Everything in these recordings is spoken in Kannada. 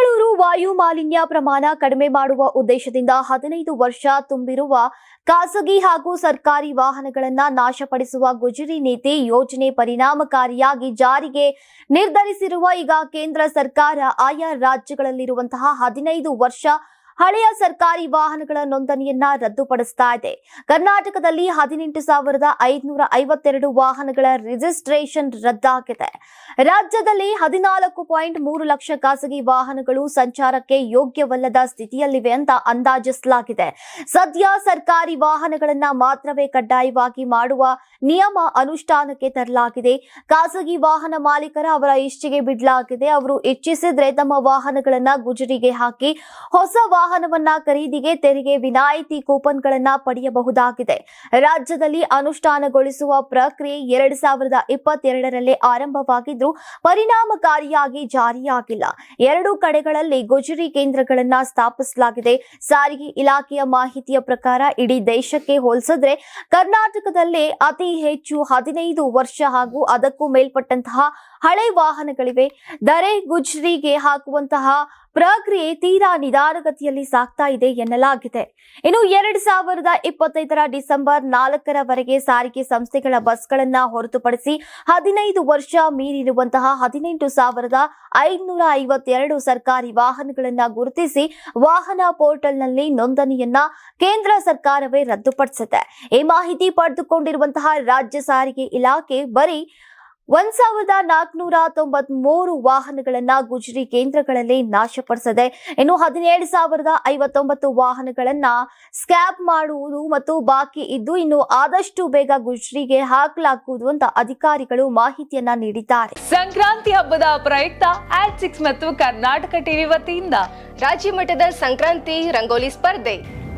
ಬೆಂಗಳೂರು ವಾಯು ಮಾಲಿನ್ಯ ಪ್ರಮಾಣ ಕಡಿಮೆ ಮಾಡುವ ಉದ್ದೇಶದಿಂದ ಹದಿನೈದು ವರ್ಷ ತುಂಬಿರುವ ಖಾಸಗಿ ಹಾಗೂ ಸರ್ಕಾರಿ ವಾಹನಗಳನ್ನು ನಾಶಪಡಿಸುವ ಗುಜರಿ ನೀತಿ ಯೋಜನೆ ಪರಿಣಾಮಕಾರಿಯಾಗಿ ಜಾರಿಗೆ ನಿರ್ಧರಿಸಿರುವ ಈಗ ಕೇಂದ್ರ ಸರ್ಕಾರ ಆಯಾ ರಾಜ್ಯಗಳಲ್ಲಿರುವಂತಹ ಹದಿನೈದು ವರ್ಷ ಹಳೆಯ ಸರ್ಕಾರಿ ವಾಹನಗಳ ನೋಂದಣಿಯನ್ನ ರದ್ದುಪಡಿಸ್ತಾ ಇದೆ. ಕರ್ನಾಟಕದಲ್ಲಿ ಹದಿನೆಂಟು ಸಾವಿರದ ಐದುನೂರ ಐವತ್ತೆರಡು ವಾಹನಗಳ ರಿಜಿಸ್ಟ್ರೇಷನ್ ರದ್ದಾಗಿದೆ. ರಾಜ್ಯದಲ್ಲಿ ಹದಿನಾಲ್ಕು ಪಾಯಿಂಟ್ ಮೂರು ಲಕ್ಷ ಖಾಸಗಿ ವಾಹನಗಳು ಸಂಚಾರಕ್ಕೆ ಯೋಗ್ಯವಲ್ಲದ ಸ್ಥಿತಿಯಲ್ಲಿವೆ ಅಂತ ಅಂದಾಜಿಸಲಾಗಿದೆ. ಸದ್ಯ ಸರ್ಕಾರಿ ವಾಹನಗಳನ್ನ ಮಾತ್ರವೇ ಕಡ್ಡಾಯವಾಗಿ ಮಾಡುವ ನಿಯಮ ಅನುಷ್ಠಾನಕ್ಕೆ ತರಲಾಗಿದೆ. ಖಾಸಗಿ ವಾಹನ ಮಾಲೀಕರ ಅವರ ಇಚ್ಛೆಗೆ ಬಿಡಲಾಗಿದೆ. ಅವರು ಇಚ್ಛಿಸಿದ್ರೆ ತಮ್ಮ ವಾಹನಗಳನ್ನ ಗುಜರಿಗೆ ಹಾಕಿ ಹೊಸ ವಾಹನವನ್ನ ಖರೀದಿಗೆ, ತೆರಿಗೆ, ವಿನಾಯಿತಿ ಕೂಪನ್ಗಳನ್ನ ಪಡೆಯಬಹುದಾಗಿದೆ. ರಾಜ್ಯದಲ್ಲಿ ಅನುಷ್ಠಾನಗೊಳಿಸುವ ಪ್ರಕ್ರಿಯೆ ಎರಡ್ ಸಾವಿರದ ಇಪ್ಪತ್ತೆರಡರಲ್ಲೇ ಆರಂಭವಾಗಿದ್ದು, ಪರಿಣಾಮಕಾರಿಯಾಗಿ ಜಾರಿಯಾಗಿಲ್ಲ. ಎರಡು ಕಡೆಗಳಲ್ಲಿ ಗುಜರಿ ಕೇಂದ್ರಗಳನ್ನ ಸ್ಥಾಪಿಸಲಾಗಿದೆ. ಸಾರಿಗೆ ಇಲಾಖೆಯ ಮಾಹಿತಿಯ ಪ್ರಕಾರ, ಇಡೀ ದೇಶಕ್ಕೆ ಹೋಲಿಸಿದ್ರೆ ಕರ್ನಾಟಕದಲ್ಲೇ ಅತಿ ಹೆಚ್ಚು ಹದಿನೈದು ವರ್ಷ ಹಾಗೂ ಅದಕ್ಕೂ ಮೇಲ್ಪಟ್ಟಂತಹ ಹಳೆ ವಾಹನಗಳಿವೆ. ದರೆ ಗುಜರಿಗೆ ಹಾಕುವಂತಹ ಪ್ರಕ್ರಿಯೆ ತೀರಾ ನಿಧಾನಗತಿಯಲ್ಲಿ ಸಾಗ್ತಾ ಇದೆ ಎನ್ನಲಾಗಿದೆ. ಇನ್ನು ಎರಡ್ ಸಾವಿರದ ಇಪ್ಪತ್ತೈದರ ಡಿಸೆಂಬರ್ ನಾಲ್ಕರವರೆಗೆ ಸಾರಿಗೆ ಸಂಸ್ಥೆಗಳ ಬಸ್ಗಳನ್ನ ಹೊರತುಪಡಿಸಿ ಹದಿನೈದು ವರ್ಷ ಮೀರಿರುವಂತಹ ಹದಿನೆಂಟು ಸಾವಿರದ ಐದುನೂರ ಐವತ್ತೆರಡು ಸರ್ಕಾರಿ ವಾಹನಗಳನ್ನ ಗುರುತಿಸಿ ವಾಹನ ಪೋರ್ಟಲ್ನಲ್ಲಿ ನೋಂದಣಿಯನ್ನ ಕೇಂದ್ರ ಸರ್ಕಾರವೇ ರದ್ದುಪಡಿಸಿದೆ. ಈ ಮಾಹಿತಿ ಪಡೆದುಕೊಂಡಿರುವಂತಹ ರಾಜ್ಯ ಸಾರಿಗೆ ಇಲಾಖೆ ಬರೀ ಒಂದ್ ಸಾವಿರದ ನಾಲ್ಕುನೂರ ತೊಂಬತ್ ಮೂರು ವಾಹನಗಳನ್ನ ಗುಜರಿ ಕೇಂದ್ರಗಳಲ್ಲಿ ನಾಶಪಡಿಸಿದೆ. ಇನ್ನು ಹದಿನೇಳು ಸಾವಿರದ ಐವತ್ತೊಂಬತ್ತು ವಾಹನಗಳನ್ನ ಸ್ಕ್ಯಾಪ್ ಮಾಡುವುದು ಮತ್ತು ಬಾಕಿ ಇದ್ದು, ಇನ್ನು ಆದಷ್ಟು ಬೇಗ ಗುಜರಿಗೆ ಹಾಕಲಾಗುವುದು ಅಂತ ಅಧಿಕಾರಿಗಳು ಮಾಹಿತಿಯನ್ನ ನೀಡಿದ್ದಾರೆ. ಸಂಕ್ರಾಂತಿ ಹಬ್ಬದ ಪ್ರಯುಕ್ತ ಆಟ್ ಸಿಕ್ಸ್ ಮತ್ತು ಕರ್ನಾಟಕ ಟಿವಿ ವತಿಯಿಂದ ರಾಜ್ಯ ಮಟ್ಟದ ಸಂಕ್ರಾಂತಿ ರಂಗೋಲಿ ಸ್ಪರ್ಧೆ.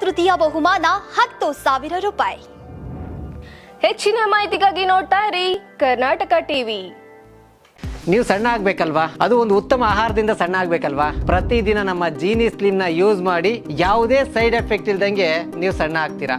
ತೃತೀಯ ಬಹುಮಾನ ಹತ್ತು ಸಾವಿರ ರೂಪಾಯಿ. ಹೆಚ್ಚಿನ ಮಾಹಿತಿಗಾಗಿ ನೋಡ್ತಾ ಇರಿ ಕರ್ನಾಟಕ ಟಿವಿ. ನೀವು ಸಣ್ಣ ಆಗ್ಬೇಕಲ್ವಾ? ಅದು ಒಂದು ಉತ್ತಮ ಆಹಾರದಿಂದ ಸಣ್ಣ ಆಗ್ಬೇಕಲ್ವಾ? ಪ್ರತಿದಿನ ನಮ್ಮ ಜೀನಿ ನ ಯೂಸ್ ಮಾಡಿ ಯಾವುದೇ ಸೈಡ್ ಎಫೆಕ್ಟ್ ಇಲ್ದಂಗೆ ನೀವು ಸಣ್ಣ ಆಗ್ತೀರಾ?